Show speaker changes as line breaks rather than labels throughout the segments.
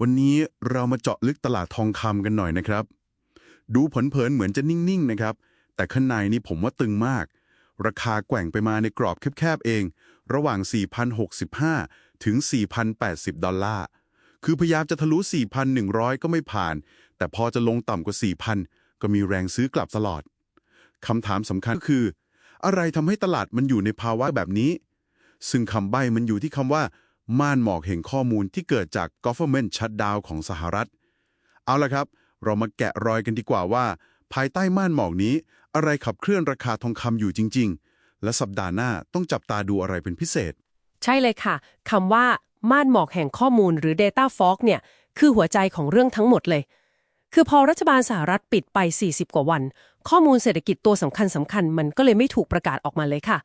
วันนี้เรามาเจาะลึกตลาดทองคำกันหน่อยนะครับ ดูเผินๆเหมือนจะนิ่งๆนะครับ แต่ข้างในนี่ผมว่าตึงมาก ราคาแกว่งไปมาในกรอบแคบๆเอง ระหว่าง 4,065 ถึง 4,080 ดอลลาร์ คือพยายามจะทะลุ 4,100 ก็ไม่ผ่าน แต่พอจะลงต่ำกว่า 4,000 ก็มีแรงซื้อกลับตลอดคำถามสำคัญก็คือ อะไรทำให้ตลาดมันอยู่ในภาวะแบบนี้ ซึ่งคำใบ้มันอยู่ที่คำว่า ม่านหมอกแห่งข้อมูลที่เกิดจาก government shutdown ของสหรัฐ เอาละครับ เรามาแกะรอยกันดีกว่าว่า ภายใต้ม่านหมอกนี้ อะไรขับเคลื่อนราคาทองคำอยู่จริง ๆ และสัปดาห์หน้าต้องจับตาดูอะไรเป็นพิเศษ
ใช่เลยค่ะคำว่าม่านหมอกแห่งข้อมูลหรือ Data Fog เนี่ยคือหัวใจของเรื่องทั้งหมดเลย คือพอรัฐบาลสหรัฐปิดไป 40 กว่าวัน ข้อมูลเศรษฐกิจตัวสำคัญสำคัญมันก็เลยไม่ถูกประกาศออกมาเลยค่ะ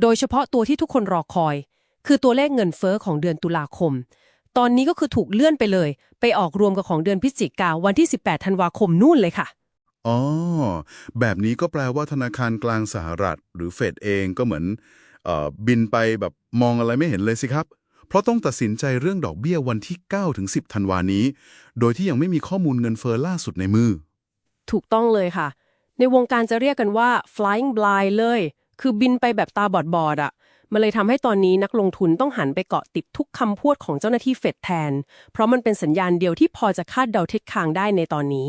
โดยเฉพาะตัวที่ทุกคนรอคอย คือตัวเลขเงินเฟอ้อของเดือนตุลาคม ตอนนี้ก็คือถูกเลื่อนไปเลย ไปออกรวมกับของเดือนพฤศจิกาวันที่ 18 ธันวาคมนู่นเลยค่ะ
อ๋อ แบบนี้ก็แปลว่าธนาคารกลางสหรัฐ หรือเฟดเองก็เหมือนเออบินไปแบบมองอะไรไม่เห็นเลยสิครับ เพราะต้องตัดสินใจเรื่องดอกเบี้ยวันที่ 9 ถึง 10 ธันวานี้ โดยที่ยังไม่มีข้อมูลเงินเฟอ้อล่าสุดในมือ
ถูกต้องเลยค่ะ ในวงการจะเรียกกันว่า flying blind เลย คือบินไปแบบตาบอดบอดๆอะ มันเลยทำให้ตอนนี้นักลงทุนต้องหันไปเกาะติดทุกคำพูดของเจ้าหน้าที่เฟดแทน เพราะมันเป็นสัญญาณเดียวที่พอจะคาดเดาทิศทางได้ในตอนนี้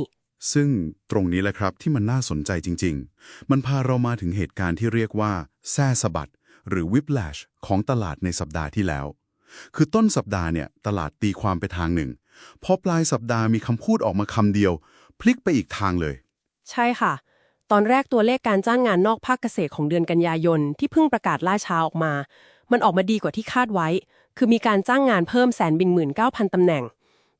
ซึ่งตรงนี้แหละครับที่มันน่าสนใจจริง ๆ มันพาเรามาถึงเหตุการณ์ที่เรียกว่าแซ่สะบัด หรือ whiplash ของตลาดในสัปดาห์ที่แล้ว คือต้นสัปดาห์เนี่ยตลาดตีความไปทางหนึ่ง พอปลายสัปดาห์มีคำพูดออกมาคำเดียว พลิกไปอีกทางเลย
ใช่ค่ะ ตอนแรกตัวเลขการจ้างงานนอกภาคเกษตรของเดือนกันยายนที่เพิ่งประกาศล่าช้าออกมา มันออกมาดีกว่าที่คาดไว้ คือมีการจ้างงานเพิ่มแสนบินหมื่นเก้าพันตำแหน่ง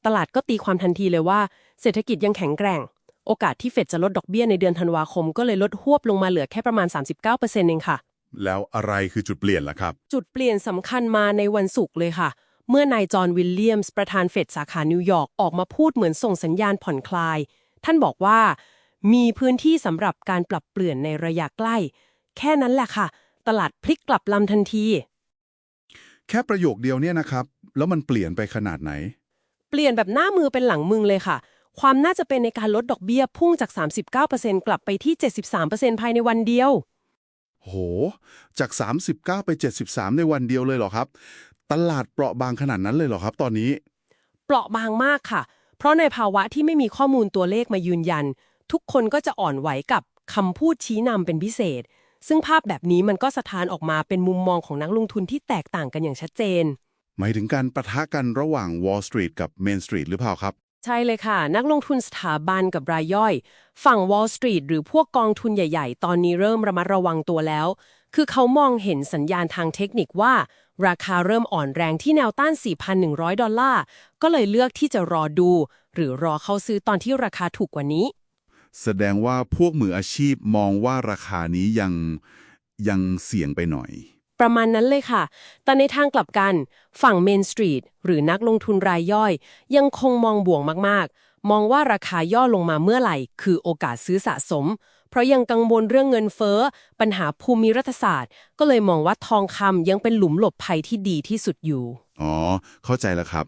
ตลาดก็ตีความทันทีเลยว่า เศรษฐกิจยังแข็งแกร่ง โอกาสที่เฟดจะลดดอกเบี้ยในเดือนธันวาคมก็เลยลดหวบลงมาเหลือแค่ประมาณ 39%เองค่ะ
แล้วอะไรคือจุดเปลี่ยนล่ะครับ
จุดเปลี่ยนสำคัญมาในวันศุกร์เลยค่ะ เมื่อนายจอห์นวิลเลียมส์ประธานเฟดสาขานิวยอร์กออกมาพูดเหมือนส่งสัญญาณผ่อนคลาย ท่านบอกว่า มีพื้นที่สำหรับการปรับเปลี่ยนในระยะใกล้ แค่นั้นแหละค่ะ ตลาดพลิกกลับลำทันที
แค่ประโยคเดียวเนี่ยนะครับ แล้วมันเปลี่ยนไปขนาดไหน
เปลี่ยนแบบหน้ามือเป็นหลังมึงเลยค่ะ ความน่าจะเป็นในการลดดอกเบี้ยพุ่งจาก 39%กลับไปที่ 73%ภายในวันเดียว
โห จาก 39 ไป 73 ในวันเดียวเลยเหรอครับ ตลาดเปราะบางขนาดนั้นเลยเหรอครับ ตอนนี้
เปราะบางมากค่ะ เพราะในภาวะที่ไม่มีข้อมูลตัวเลขมายืนยัน ทุกคนก็จะอ่อนไหวกับคำพูดชี้นำเป็นพิเศษ ซึ่งภาพแบบนี้มันก็สะท้านออกมาเป็นมุมมองของนักลงทุนที่แตกต่างกันอย่างชัดเจน
หมายถึงการประทะกันระหว่าง Wall Street กับ Main Street หรือเปล่าครับ
ใช่เลยค่ะ นักลงทุนสถาบันกับรายย่อย ฝั่ง Wall Street หรือพวกกองทุนใหญ่ ๆ ตอนนี้เริ่มระมัดระวังตัวแล้ว คือเขามองเห็นสัญญาณทางเทคนิคว่า ราคาเริ่มอ่อนแรงที่แนวต้าน 4,100 ดอลลาร์ก็เลยเลือกที่จะรอดู หรือรอเข้าซื้อตอนที่ราคาถูกกว่านี้
แสดงว่าพวกมืออาชีพมองว่าราคานี้ยังยังเสี่ยงไปหน่อย
ประมาณนั้นเลยค่ะ แต่ในทางกลับกัน ฝั่ง Main Street หรือนักลงทุนรายย่อย ยังคงมองบวกมากๆ มองว่าราคาย่อลงมาเมื่อไหร่ คือโอกาสซื้อสะสม เพราะยังกังวลเรื่องเงินเฟ้อ ปัญหาภูมิรัฐศาสตร์ ก็เลยมองว่าทองคำยังเป็นหลุมหลบภัยที่ดีที่สุดอยู่
อ๋อ เข้าใจแล้วครับ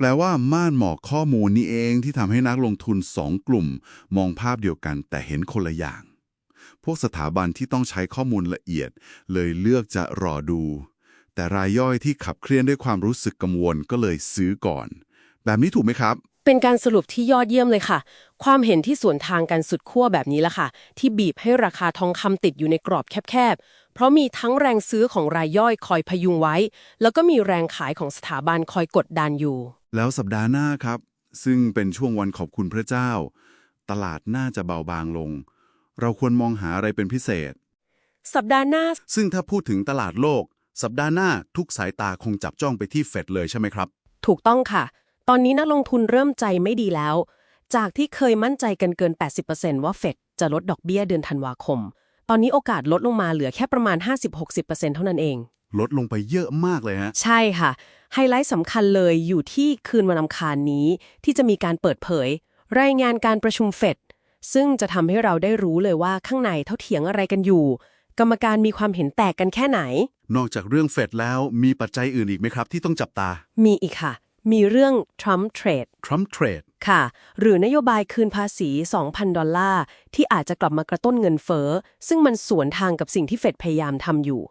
แปลว่าม่านหมอกข้อมูลนี่เองที่ทำให้นักลงทุนสองกลุ่ม มองภาพเดียวกันแต่เห็นคนละอย่าง พวกสถาบันที่ต้องใช้ข้อมูลละเอียด เลยเลือกจะรอดู แต่รายย่อยที่ขับเคลื่อนด้วยความรู้สึกกังวลก็เลยซื้อก่อน แบบนี้ถูกไหมครับ
เป็นการสรุปที่ยอดเยี่ยมเลยค่ะ ความเห็นที่สวนทางกันสุดขั้วแบบนี้ละค่ะ ที่บีบให้ราคาทองคำติดอยู่ในกรอบแคบๆ เพราะมีทั้งแรงซื้อของรายย่อยคอยพยุงไว้ แล้วก็มีแรงขายของสถาบันคอยกดดันอยู่
แล้วสัปดาห์หน้าครับ ซึ่งเป็นช่วงวันขอบคุณพระเจ้า ตลาดน่าจะเบาบางลง เราควรมองหาอะไรเป็นพิเศษ
สัปดาห์หน้า
ซึ่งถ้าพูดถึงตลาดโลก สัปดาห์หน้าทุกสายตาคงจับจ้องไปที่เฟดเลยใช่ไหมครับ
ถูกต้องค่ะ ตอนนี้นักลงทุนเริ่มใจไม่ดีแล้ว จากที่เคยมั่นใจกันเกิน 80%ว่าเฟดจะลดดอกเบี้ยเดือนธันวาคม ตอนนี้โอกาสลดลงมาเหลือแค่ประมาณ 50-60%เท่านั้นเอง
ลดลงไปเยอะมากเลยฮะ
ใช่ค่ะ ไฮไลท์สำคัญเลยอยู่ที่คืนวันอังคารนี้ ที่จะมีการเปิดเผย รายงานการประชุมเฟดซึ่งจะทำให้เราได้รู้เลยว่าข้างในเท่าเถียงอะไรกันอยู่ กรรมการมีความเห็นแตกกันแค่ไหน
นอกจากเรื่องเฟดแล้วมีปัจจัยอื่นอีกไหมครับที่ต้องจับตา
มีอีกค่ะ มีเรื่อง Trump Trade
Trump Trade
ค่ะ หรือนโยบายคืนภาษี 2,000 ดอลลาร์ ที่อาจจะกลับมากระตุ้นเงินเฟ้อ ซึ่งมันสวนทางกับสิ่งที่เฟดพยายามทำอยู่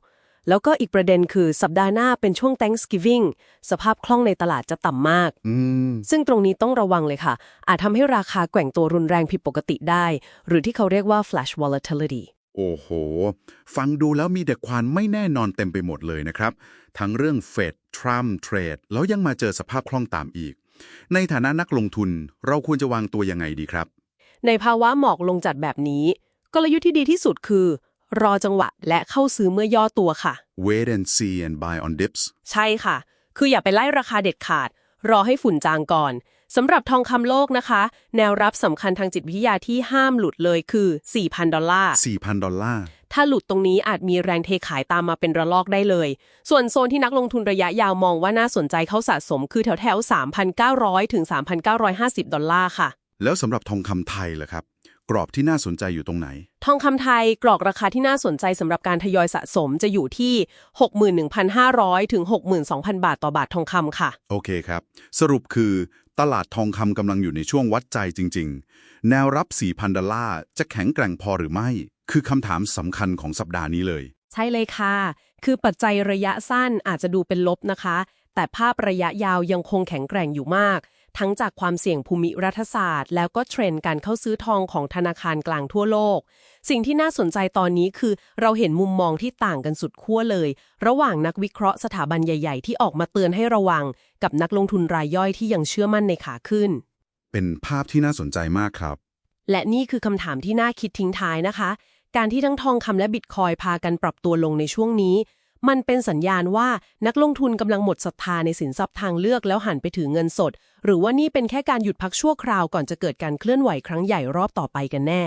แล้วก็อีกประเด็นคือสัปดาห์หน้าเป็นช่วง Thanksgiving สภาพคล่องในตลาดจะต่ำมาก
อืม
ซึ่งตรงนี้ต้องระวังเลยค่ะ อาจทำให้ราคาแกว่งตัวรุนแรงผิดปกติได้ หรือที่เขาเรียกว่า flash volatility
โอ้โห ฟังดูแล้วมีแต่ความไม่แน่นอนเต็มไปหมดเลยนะครับ ทั้งเรื่องเฟดทรัมป์เทรด แล้วยังมาเจอสภาพคล่องตามอีก ในฐานะนักลงทุนเราควรจะวางตัวยังไงดีครับ
ในภาวะหมอกลงจัดแบบนี้ กลยุทธ์ที่ดีที่สุดคือ รอจังหวะและเข้าซื้อเมื่อย่อตัวค่ะ
wait and see and buy on dips
ใช่ค่ะ คืออย่าไปไล่ราคาเด็ดขาด รอให้ฝุ่นจางก่อน สำหรับทองคำโลกนะคะ แนวรับสำคัญทางจิตวิทยาที่ห้ามหลุดเลยคือ 4,000 ดอลลาร์
4,000 ดอลลาร์
ถ้าหลุดตรงนี้อาจมีแรงเทขายตามมาเป็นระลอกได้เลย ส่วนโซนที่นักลงทุนระยะยาวมองว่าน่าสนใจเข้าสะสมคือแถวแถวๆ3,900 ถึง 3,950 ดอลลาร์ค่ะ
แล้วสำหรับทองคำไทยล่ะครับกรอบที่น่าสนใจอยู่ตรงไหน
ทองคำไทยกรอกราคาที่น่าสนใจสำหรับการทยอยสะสมจะอยู่ที่ 61,500 ถึง 62,000 บาทต่อบาททองคำค่ะ
โอเคครับ สรุปคือ ตลาดทองคำกำลังอยู่ในช่วงวัดใจจริง ๆ แนวรับ 4,000 ดอลลาร์จะแข็งแกร่งพอหรือไม่ คือคำถามสำคัญของสัปดาห์นี้เลย
ใช่เลยค่ะ คือปัจจัยระยะสั้นอาจจะดูเป็นลบนะคะ แต่ภาพระยะยาวยังคงแข็งแกร่งอยู่มาก ทั้งจากความเสี่ยงภูมิรัฐศาสตร์ แล้วก็เทรนด์การเข้าซื้อทองของธนาคารกลางทั่วโลก สิ่งที่น่าสนใจตอนนี้คือ เราเห็นมุมมองที่ต่างกันสุดขั้วเลย ระหว่างนักวิเคราะห์สถาบันใหญ่ ๆ ที่ออกมาเตือนให้ระวัง กับนักลงทุนรายย่อยที่ยังเชื่อมั่นในขาขึ้น
เป็นภาพที่น่าสนใจมากครับ
และนี่คือคำถามที่น่าคิดทิ้งท้ายนะคะ การที่ทั้งทองคำและบิตคอยพากันปรับตัวลงในช่วงนี้ มันเป็นสัญญาณว่านักลงทุนกำลังหมดศรัทธาในสินทรัพย์ทางเลือกแล้วหันไปถือเงินสด หรือว่านี่เป็นแค่การหยุดพักชั่วคราวก่อนจะเกิดการเคลื่อนไหวครั้งใหญ่รอบต่อไปกันแน่